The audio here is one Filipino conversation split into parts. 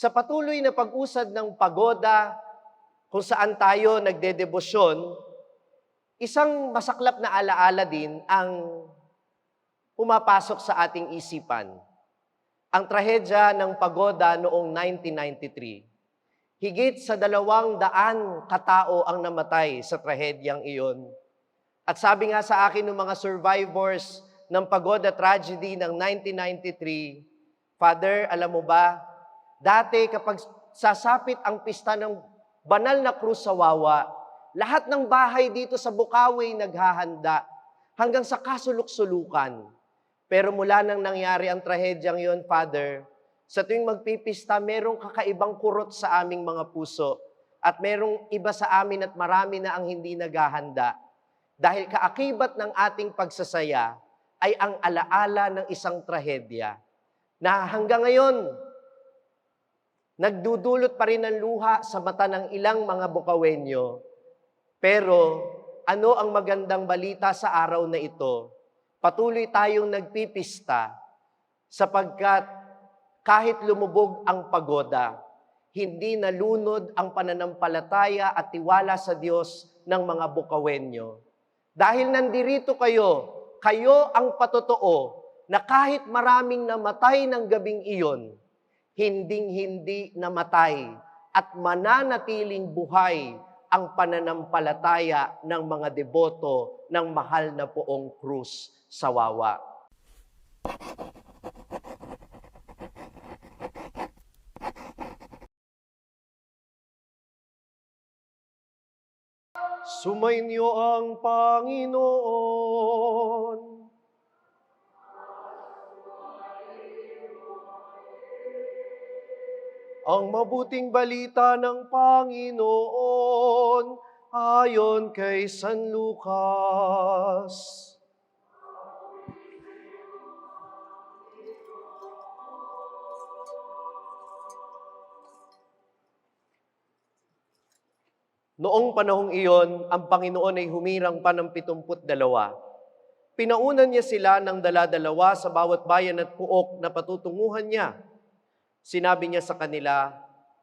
Sa patuloy na pag-usad ng pagoda, kung saan tayo nagdedebosyon, isang masaklap na alaala din ang pumapasok sa ating isipan. Ang trahedya ng pagoda noong 1993. Higit sa dalawang daan katao ang namatay sa trahedyang iyon. At sabi nga sa akin ng mga survivors ng pagoda tragedy ng 1993, Father, alam mo ba, dati kapag sasapit ang pista ng banal na krus sa Wawa, lahat ng bahay dito sa Bukawi naghahanda hanggang sa kasulok-sulukan. Pero mula nang nangyari ang trahedyang yon, Father, sa tuwing magpipista, merong kakaibang kurot sa aming mga puso at merong iba sa amin at marami na ang hindi naghahanda. Dahil kaakibat ng ating pagsasaya ay ang alaala ng isang trahedya na hanggang ngayon, nagdudulot pa rin ng luha sa mata ng ilang mga Bukawenyo. Pero ano ang magandang balita sa araw na ito? Patuloy tayong nagpipista sapagkat kahit lumubog ang pagoda, hindi nalunod ang pananampalataya at tiwala sa Diyos ng mga Bukawenyo. Dahil nandirito kayo, kayo ang patotoo na kahit maraming namatay ng gabing iyon, hinding-hindi namatay at mananatiling buhay ang pananampalataya ng mga deboto ng mahal na poong krus sa wawa. Sumainyo ang Panginoon. Ang mabuting balita ng Panginoon ayon kay San Lucas. Noong panahong iyon, ang Panginoon ay humirang pa ng pitumput dalawa. Pinaunan niya sila ng dala-dalawa sa bawat bayan at puok na patutunguhan niya. Sinabi niya sa kanila,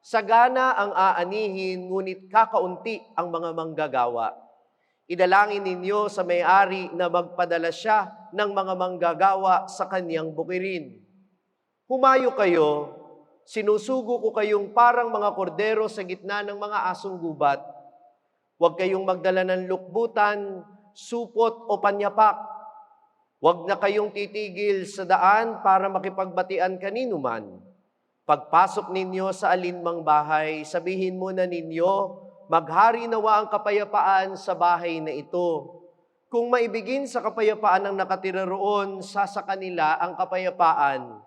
Sagana ang aanihin, ngunit kakaunti ang mga manggagawa. Idalangin ninyo sa may-ari na magpadala siya ng mga manggagawa sa kanyang bukirin. Humayo kayo, sinusugo ko kayong parang mga kordero sa gitna ng mga asong gubat. Huwag kayong magdala ng lukbutan, supot o panyapak. Huwag na kayong titigil sa daan para makipagbatian kanino man. Pagpasok ninyo sa alinmang bahay, sabihin muna ninyo, maghari nawa ang kapayapaan sa bahay na ito. Kung maibigin sa kapayapaan ng nakatira roon, sa sa kanila ang kapayapaan.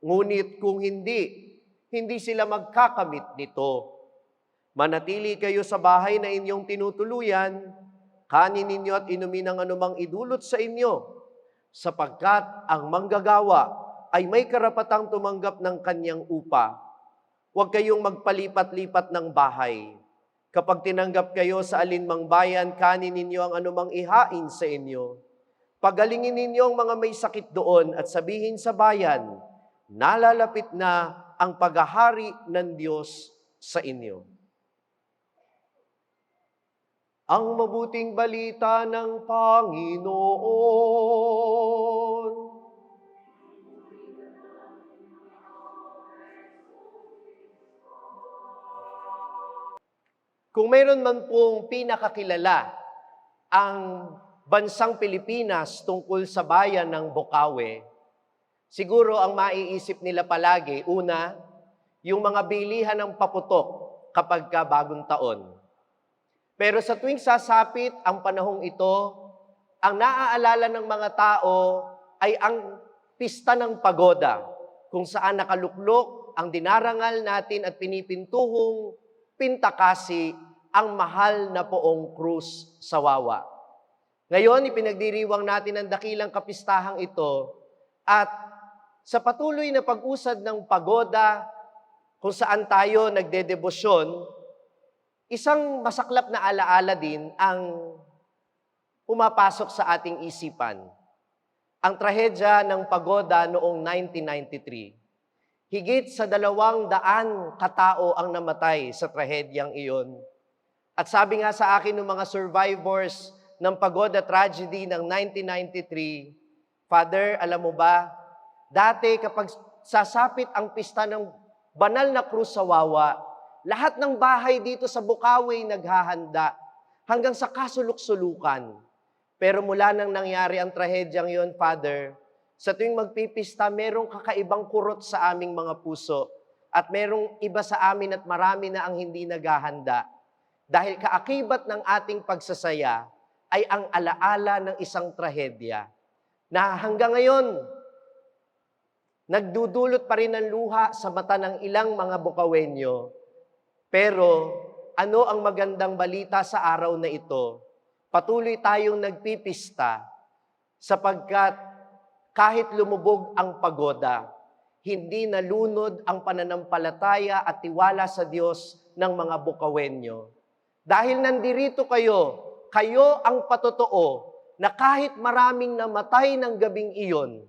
Ngunit kung hindi, hindi sila magkakamit nito. Manatili kayo sa bahay na inyong tinutuluyan, kanin ninyo at inumin ang anumang idulot sa inyo, sapagkat ang manggagawa ay may karapatang tumanggap ng kanyang upa. Huwag kayong magpalipat-lipat ng bahay. Kapag tinanggap kayo sa alinmang bayan, kanin ninyo ang anumang ihain sa inyo. Pagalingin ninyo ang mga may sakit doon at sabihin sa bayan, nalalapit na ang paghahari ng Diyos sa inyo. Ang mabuting balita ng Panginoon. Kung mayroon man pong pinakakilala ang bansang Pilipinas tungkol sa bayan ng Bukawi, siguro ang maiisip nila palagi, una, yung mga bilihan ng paputok kapag ka bagong taon. Pero sa tuwing sasapit ang panahong ito, ang naaalala ng mga tao ay ang pista ng pagoda, kung saan nakaluklok ang dinarangal natin at pinipintuhong pintakasi ang mahal na poong krus sa wawa. Ngayon, ipinagdiriwang natin ang dakilang kapistahang ito at sa patuloy na pag-usad ng pagoda kung saan tayo nagdedebosyon, isang masaklap na alaala din ang pumapasok sa ating isipan. Ang trahedya ng pagoda noong 1993. Higit sa dalawang daan katao ang namatay sa trahedyang iyon. At sabi nga sa akin ng mga survivors ng Pagoda tragedy ng 1993, Father, alam mo ba, dati kapag sasapit ang pista ng banal na krus sa Wawa, lahat ng bahay dito sa Bukawi naghahanda hanggang sa kasulok-sulukan. Pero mula nang nangyari ang trahedyang yon, Father, sa tuwing magpipista, merong kakaibang kurot sa aming mga puso at merong iba sa amin at marami na ang hindi naghahanda. Dahil kaakibat ng ating pagsasaya ay ang alaala ng isang trahedya na hanggang ngayon, nagdudulot pa rin ng luha sa mata ng ilang mga Bukawenyo. Pero ano ang magandang balita sa araw na ito? Patuloy tayong nagpipista sapagkat kahit lumubog ang pagoda, hindi nalunod ang pananampalataya at tiwala sa Diyos ng mga Bukawenyo. Dahil nandirito kayo, kayo ang patotoo na kahit maraming namatay ng gabing iyon,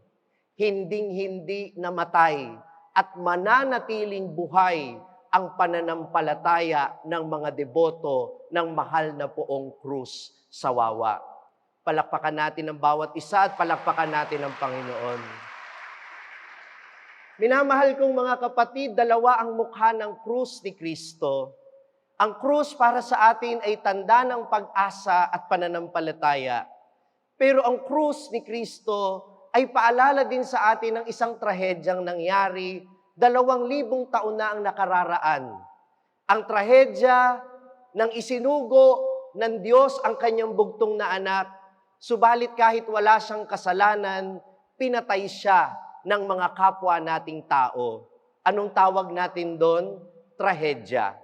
hinding-hindi namatay at mananatiling buhay ang pananampalataya ng mga deboto ng mahal na poong krus sa wawa. Palakpakan natin ang bawat isa at palakpakan natin ang Panginoon. Minamahal kong mga kapatid, dalawa ang mukha ng krus ni Kristo. Ang krus para sa atin ay tanda ng pag-asa at pananampalataya. Pero ang krus ni Kristo ay paalala din sa atin ng isang trahedyang nangyari dalawang libong taon na ang nakararaan. Ang trahedya ng isinugo ng Diyos ang kanyang bugtong na anak, subalit kahit wala siyang kasalanan, pinatay siya ng mga kapwa nating tao. Anong tawag natin doon? Trahedya.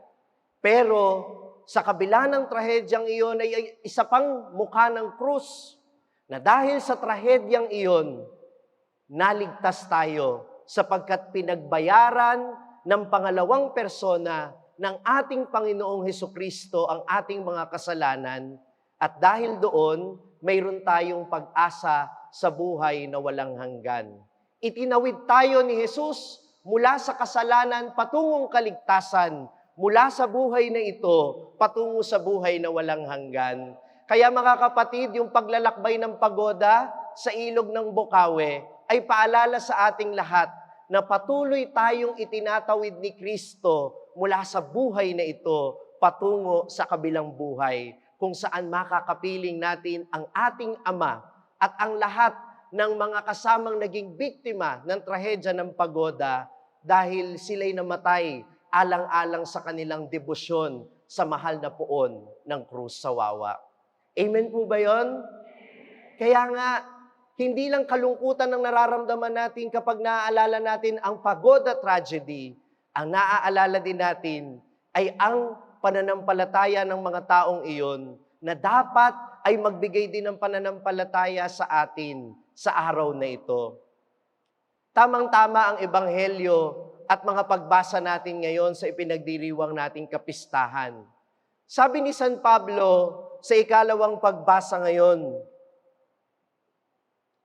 Pero sa kabila ng trahedyang iyon ay isa pang mukha ng krus na dahil sa trahedyang iyon, naligtas tayo sapagkat pinagbayaran ng pangalawang persona ng ating Panginoong Heso Kristo ang ating mga kasalanan at dahil doon, mayroon tayong pag-asa sa buhay na walang hanggan. Itinawid tayo ni Jesus mula sa kasalanan patungong kaligtasan, mula sa buhay na ito patungo sa buhay na walang hanggan. Kaya mga kapatid, yung paglalakbay ng pagoda sa ilog ng Bukawe ay paalala sa ating lahat na patuloy tayong itinatawid ni Kristo mula sa buhay na ito patungo sa kabilang buhay kung saan makakapiling natin ang ating Ama at ang lahat ng mga kasamang naging biktima ng trahedya ng pagoda dahil sila'y namatay alang-alang sa kanilang debosyon sa mahal na poon ng krus sa wawa. Amen po ba yon? Kaya nga, hindi lang kalungkutan ang nararamdaman natin kapag naaalala natin ang pagoda tragedy, ang naaalala din natin ay ang pananampalataya ng mga taong iyon na dapat ay magbigay din ng pananampalataya sa atin sa araw na ito. Tamang-tama ang ebanghelyo at mga pagbasa natin ngayon sa ipinagdiriwang nating kapistahan. Sabi ni San Pablo sa ikalawang pagbasa ngayon,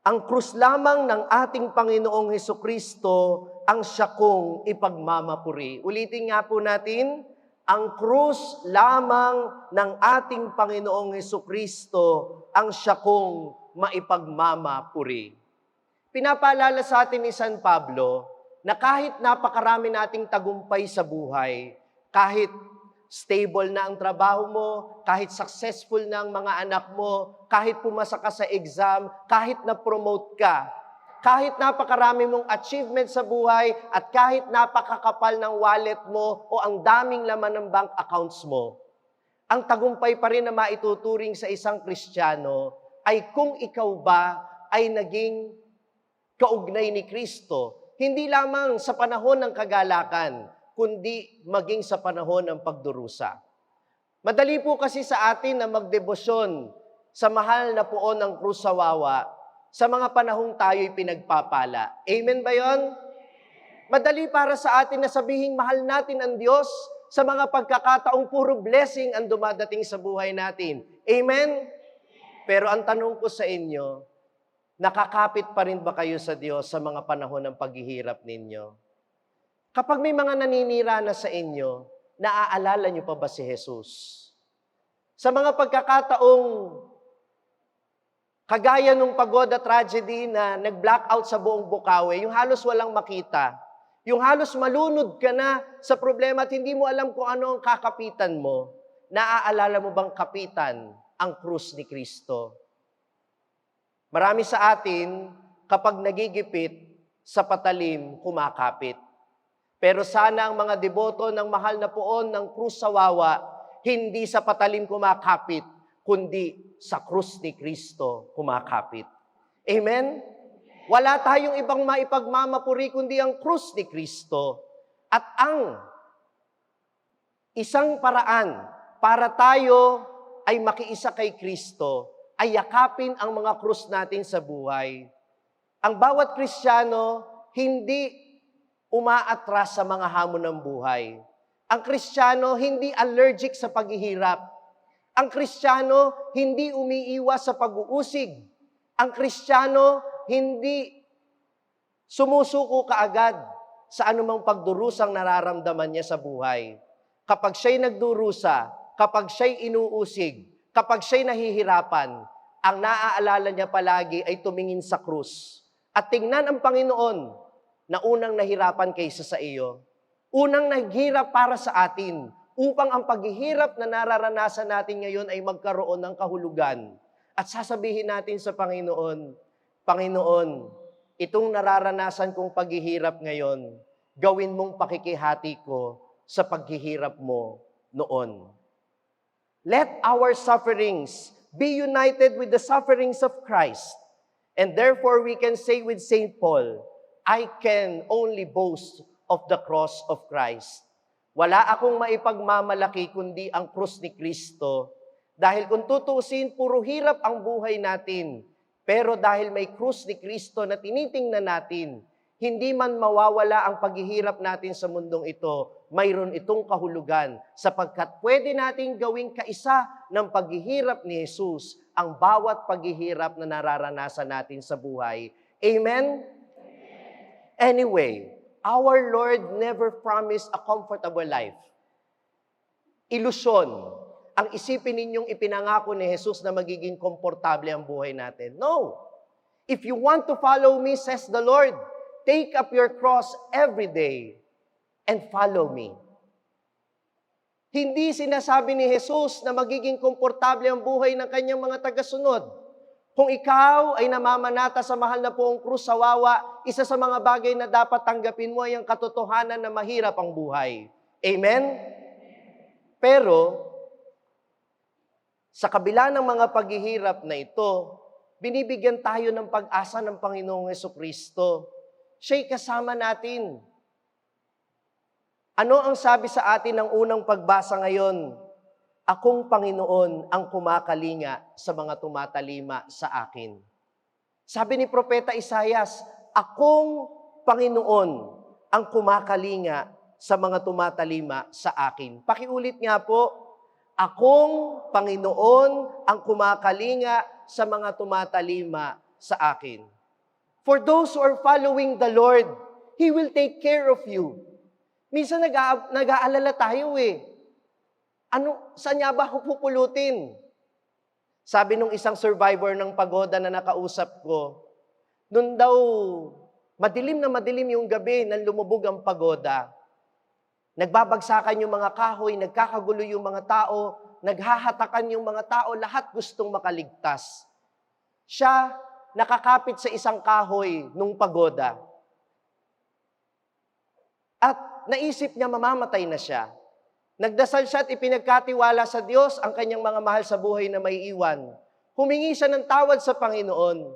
ang krus lamang ng ating Panginoong Heso Kristo ang siya kong ipagmamapuri. Ulitin nga po natin, ang krus lamang ng ating Panginoong Heso Kristo ang siya kong maipagmamapuri. Pinapaalala sa atin ni San Pablo na kahit napakarami nating tagumpay sa buhay, kahit stable na ang trabaho mo, kahit successful na ang mga anak mo, kahit pumasa ka sa exam, kahit na-promote ka, kahit napakarami mong achievement sa buhay, at kahit napakakapal ng wallet mo o ang daming laman ng bank accounts mo, ang tagumpay pa rin na maituturing sa isang Kristiyano ay kung ikaw ba ay naging kaugnay ni Kristo, hindi lamang sa panahon ng kagalakan, kundi maging sa panahon ng pagdurusa. Madali po kasi sa atin na magdebosyon sa mahal na puon ng krus sa wawa sa mga panahong tayo'y pinagpapala. Amen ba yon? Madali para sa atin na sabihin mahal natin ang Diyos sa mga pagkakataong puro blessing ang dumadating sa buhay natin. Amen? Pero ang tanong ko sa inyo, nakakapit pa rin ba kayo sa Diyos sa mga panahon ng paghihirap ninyo? Kapag may mga naninira na sa inyo, naaalala niyo pa ba si Jesus? Sa mga pagkakataong kagaya nung pagoda tragedy na nag-blackout sa buong Bukawi, yung halos walang makita, yung halos malunod ka na sa problema at hindi mo alam kung ano ang kakapitan mo, naaalala mo bang kapitan ang krus ni Kristo? Marami sa atin, kapag nagigipit, sa patalim, kumakapit. Pero sana ang mga deboto ng mahal na poon ng krus sa wawa, hindi sa patalim kumakapit, kundi sa krus ni Kristo kumakapit. Amen? Wala tayong ibang maipagmamapuri kundi ang krus ni Kristo. At ang isang paraan para tayo ay makiisa kay Kristo ay yakapin ang mga krus natin sa buhay. Ang bawat Kristiyano hindi umaatras sa mga hamon ng buhay. Ang Kristiyano hindi allergic sa paghihirap. Ang Kristiyano hindi umiiwas sa pag-uusig. Ang Kristiyano hindi sumusuko kaagad sa anumang pagdurusang nararamdaman niya sa buhay. Kapag siya'y nagdurusa, kapag siya'y inuusig, kapag siya'y nahihirapan, ang naaalala niya palagi ay tumingin sa krus at tingnan ang Panginoon na unang nahirapan kaysa sa iyo. Unang naghirap para sa atin upang ang paghihirap na nararanasan natin ngayon ay magkaroon ng kahulugan. At sasabihin natin sa Panginoon, Panginoon, itong nararanasan kong paghihirap ngayon, gawin mong pakikihati ko sa paghihirap mo noon. Let our sufferings be united with the sufferings of Christ And therefore, we can say with St. Paul, I can only boast of the cross of Christ. Wala akong maipagmamalaki kundi ang krus ni Kristo. Dahil kung tutusin, puro hirap ang buhay natin. Pero dahil may krus ni Kristo na tinitingnan natin, hindi man mawawala ang paghihirap natin sa mundong ito, mayroon itong kahulugan sapagkat pwede nating gawing kaisa ng paghihirap ni Jesus ang bawat paghihirap na nararanasan natin sa buhay. Amen? Anyway, our Lord never promised a comfortable life. Ilusyon. Ang isipin ninyong ipinangako ni Jesus na magiging komportable ang buhay natin. No. If you want to follow me, says the Lord, take up your cross every day and follow me. Hindi sinasabi ni Jesus na magiging komportable ang buhay ng kanyang mga tagasunod. Kung ikaw ay namamanata sa mahal na poong krus sa wawa, isa sa mga bagay na dapat tanggapin mo ay ang katotohanan na mahirap ang buhay. Amen? Pero, sa kabila ng mga paghihirap na ito, binibigyan tayo ng pag-asa ng Panginoong Heso Kristo. Siya'y kasama natin. Ano ang sabi sa atin ng unang pagbasa ngayon? Akong Panginoon ang kumakalinga sa mga tumatalima sa akin. Sabi ni Propeta Isayas, Akong Panginoon ang kumakalinga sa mga tumatalima sa akin. Pakiulit nga po, Akong Panginoon ang kumakalinga sa mga tumatalima sa akin. For those who are following the Lord, He will take care of you. Minsan nag- nag-aalala tayo eh. Ano, saan niya ba pupulutin? Sabi nung isang survivor ng pagoda na nakausap ko, nun daw, madilim na madilim yung gabi nang lumubog ang pagoda. Nagbabagsakan yung mga kahoy, nagkakagulo yung mga tao, naghahatakan yung mga tao, lahat gustong makaligtas. Siya, nakakapit sa isang kahoy nung pagoda. At naisip niya mamamatay na siya. Nagdasal siya at ipinagkatiwala sa Diyos ang kanyang mga mahal sa buhay na may iwan. Humingi siya ng tawad sa Panginoon.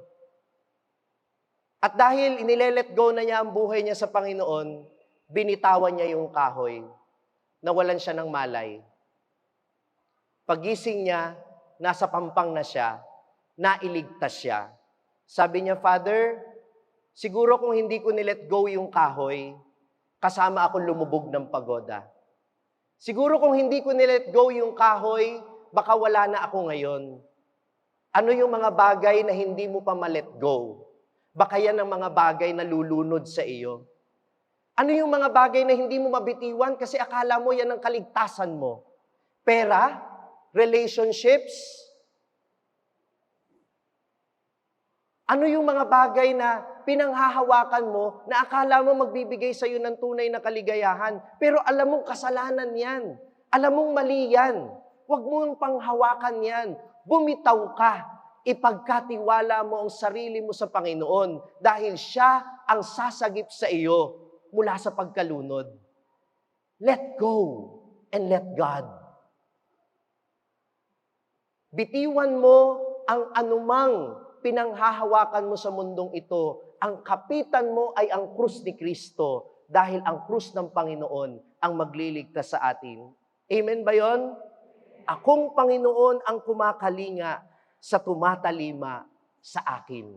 At dahil inilelet go na niya ang buhay niya sa Panginoon, binitawan niya yung kahoy. Nawalan siya ng malay. Pagising niya, nasa pampang na siya, nailigtas siya. Sabi niya, Father, siguro kung hindi ko nilet go yung kahoy, kasama ako lumubog ng pagoda. Siguro kung hindi ko nilet go yung kahoy, baka wala na ako ngayon. Ano yung mga bagay na hindi mo pa malet go? Baka yan ang mga bagay na lulunod sa iyo. Ano yung mga bagay na hindi mo mabitiwan kasi akala mo yan ang kaligtasan mo? Pera? Relationships? Ano yung mga bagay na pinanghahawakan mo na akala mo magbibigay sa iyo ng tunay na kaligayahan, pero alam mong kasalanan yan. Alam mong mali yan. Huwag mong panghawakan yan. Bumitaw ka. Ipagkatiwala mo ang sarili mo sa Panginoon dahil siya ang sasagip sa iyo mula sa pagkalunod. Let go and let God. Bitiwan mo ang anumang pinanghahawakan mo sa mundong ito. Ang kapitan mo ay ang krus ni Kristo dahil ang krus ng Panginoon ang magliligtas sa atin. Amen ba yon? Akong Panginoon ang kumakalinga sa tumatalima sa akin.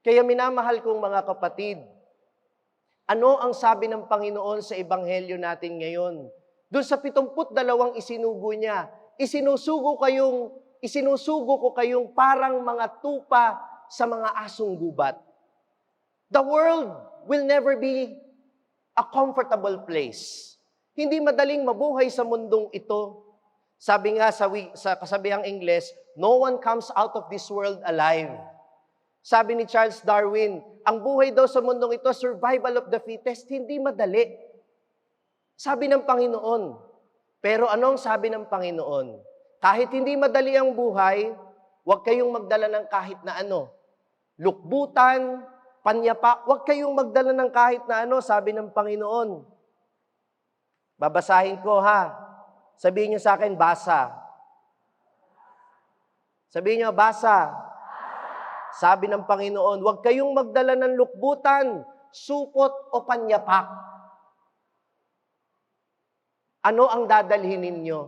Kaya minamahal kong mga kapatid, ano ang sabi ng Panginoon sa Ebanghelyo natin ngayon? Doon sa 72 isinugo niya, isinusugo kayong isinusugo ko kayong parang mga tupa sa mga asong gubat. The world will never be a comfortable place. Hindi madaling mabuhay sa mundong ito. Sabi nga sa, sa kasabihang Ingles, no one comes out of this world alive. Sabi ni Charles Darwin, ang buhay daw sa mundong ito, survival of the fittest, hindi madali. Sabi ng Panginoon. Pero anong sabi ng Panginoon? Kahit hindi madali ang buhay, huwag kayong magdala ng kahit na ano. Lukbutan, panyapa, huwag kayong magdala ng kahit na ano, sabi ng Panginoon. Babasahin ko ha. Sabihin niyo sa akin, basa. Sabihin niyo, basa. Sabi ng Panginoon, huwag kayong magdala ng lukbutan, supot o panyapak. Ano ang dadalhin ninyo?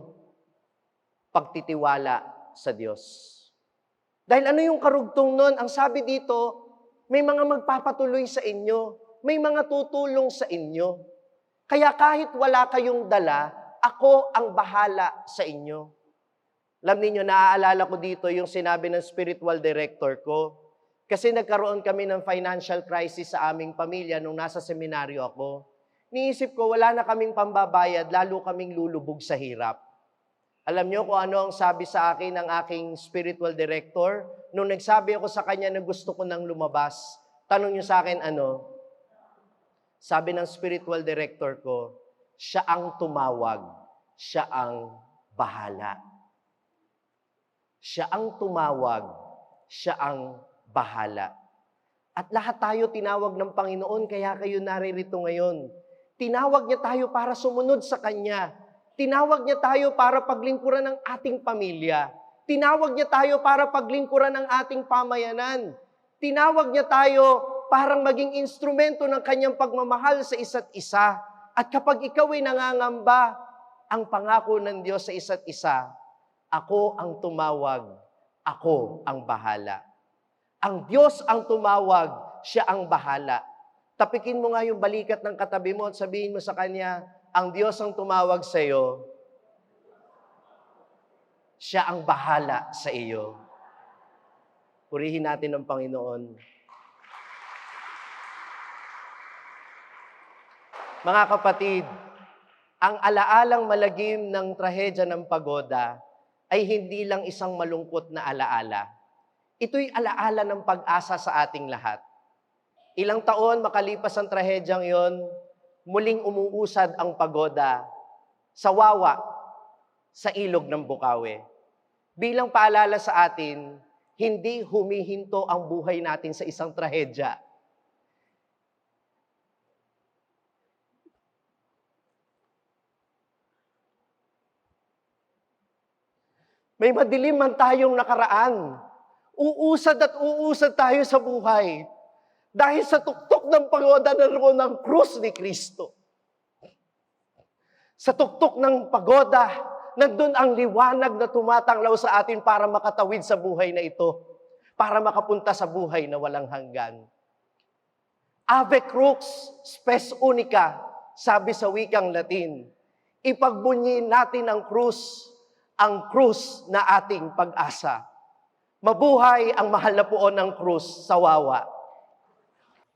Pagtitiwala sa Diyos. Dahil ano yung karugtong nun? Ang sabi dito, may mga magpapatuloy sa inyo, may mga tutulong sa inyo. Kaya kahit wala kayong dala, ako ang bahala sa inyo. Alam niyo naaalala ko dito yung sinabi ng spiritual director ko. Kasi nagkaroon kami ng financial crisis sa aming pamilya nung nasa seminaryo ako. Niisip ko, wala na kaming pambabayad, lalo kaming lulubog sa hirap. Alam niyo kung ano ang sabi sa akin ng aking spiritual director? Nung nagsabi ako sa kanya na gusto ko nang lumabas, tanong niyo sa akin ano? Sabi ng spiritual director ko, siya ang tumawag, siya ang bahala. Siya ang tumawag, siya ang bahala. At lahat tayo tinawag ng Panginoon, kaya kayo naririto ngayon. Tinawag niya tayo para sumunod sa Kanya. Tinawag niya tayo para paglingkuran ng ating pamilya. Tinawag niya tayo para paglingkuran ng ating pamayanan. Tinawag niya tayo parang maging instrumento ng kanyang pagmamahal sa isa't isa. At kapag ikaw ay nangangamba, ang pangako ng Diyos sa isa't isa, ako ang tumawag, ako ang bahala. Ang Diyos ang tumawag, siya ang bahala. Tapikin mo nga yung balikat ng katabi mo at sabihin mo sa kanya, ang Diyos ang tumawag sa iyo, siya ang bahala sa iyo. Purihin natin ang Panginoon. Mga kapatid, ang alaalang malagim ng trahedya ng pagoda ay hindi lang isang malungkot na alaala. Ito'y alaala ng pag-asa sa ating lahat. Ilang taon makalipas ang trahedyang yon, muling umuusad ang pagoda sa Wawa, sa ilog ng Bukawe. Bilang paalala sa atin, hindi humihinto ang buhay natin sa isang trahedya. May madilim man tayong nakaraan. Uusad at uusad tayo sa buhay. Dahil sa tuktok ng pagoda na roon ng krus ni Kristo. Sa tuktok ng pagoda, nandun ang liwanag na tumatanglaw sa atin para makatawid sa buhay na ito. Para makapunta sa buhay na walang hanggan. Ave crux spes unica, sabi sa wikang Latin. Ipagbunyin natin ang krus, ang krus na ating pag-asa. Mabuhay ang mahal na puon ng krus sa wawa.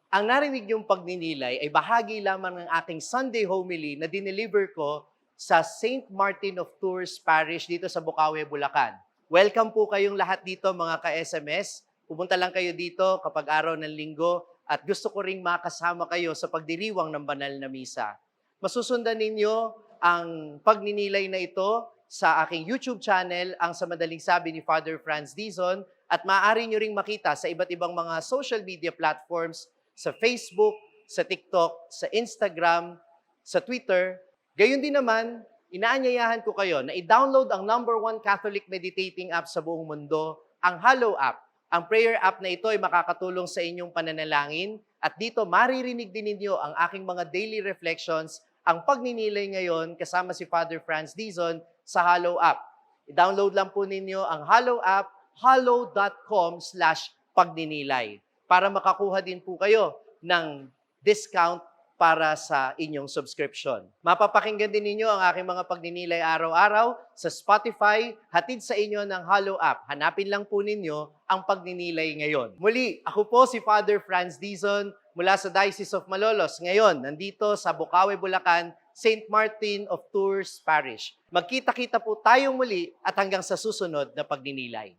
Ang narinig niyong pagninilay ay bahagi lamang ng aking Sunday homily na dineliver ko sa St. Martin of Tours Parish dito sa Bukawi, Bulacan. Welcome po kayong lahat dito mga ka-SMS. Pumunta lang kayo dito kapag araw ng linggo at gusto ko ring makasama kayo sa pagdiriwang ng banal na misa. Masusundan ninyo ang pagninilay na ito sa aking YouTube channel, ang sa madaling sabi ni Father Franz Dizon, at maaari nyo ring makita sa iba't ibang mga social media platforms, sa Facebook, sa TikTok, sa Instagram, sa Twitter. Gayun din naman, inaanyayahan ko kayo na i-download ang number one Catholic meditating app sa buong mundo, ang Hallow app. Ang prayer app na ito ay makakatulong sa inyong pananalangin at dito maririnig din ninyo ang aking mga daily reflections, ang pagninilay ngayon kasama si Father Franz Dizon sa Hallow app. I-download lang po ninyo ang Hallow app, hallow.com slash pagninilay para makakuha din po kayo ng discount para sa inyong subscription. Mapapakinggan din ninyo ang aking mga pagninilay araw-araw sa Spotify, hatid sa inyo ng Hollow app. Hanapin lang po ninyo ang pagninilay ngayon. Muli, ako po si Father Franz Dizon mula sa Diocese of Malolos. Ngayon, nandito sa Bukawi, Bulacan, St. Martin of Tours Parish. Magkita-kita po tayong muli at hanggang sa susunod na pagninilay.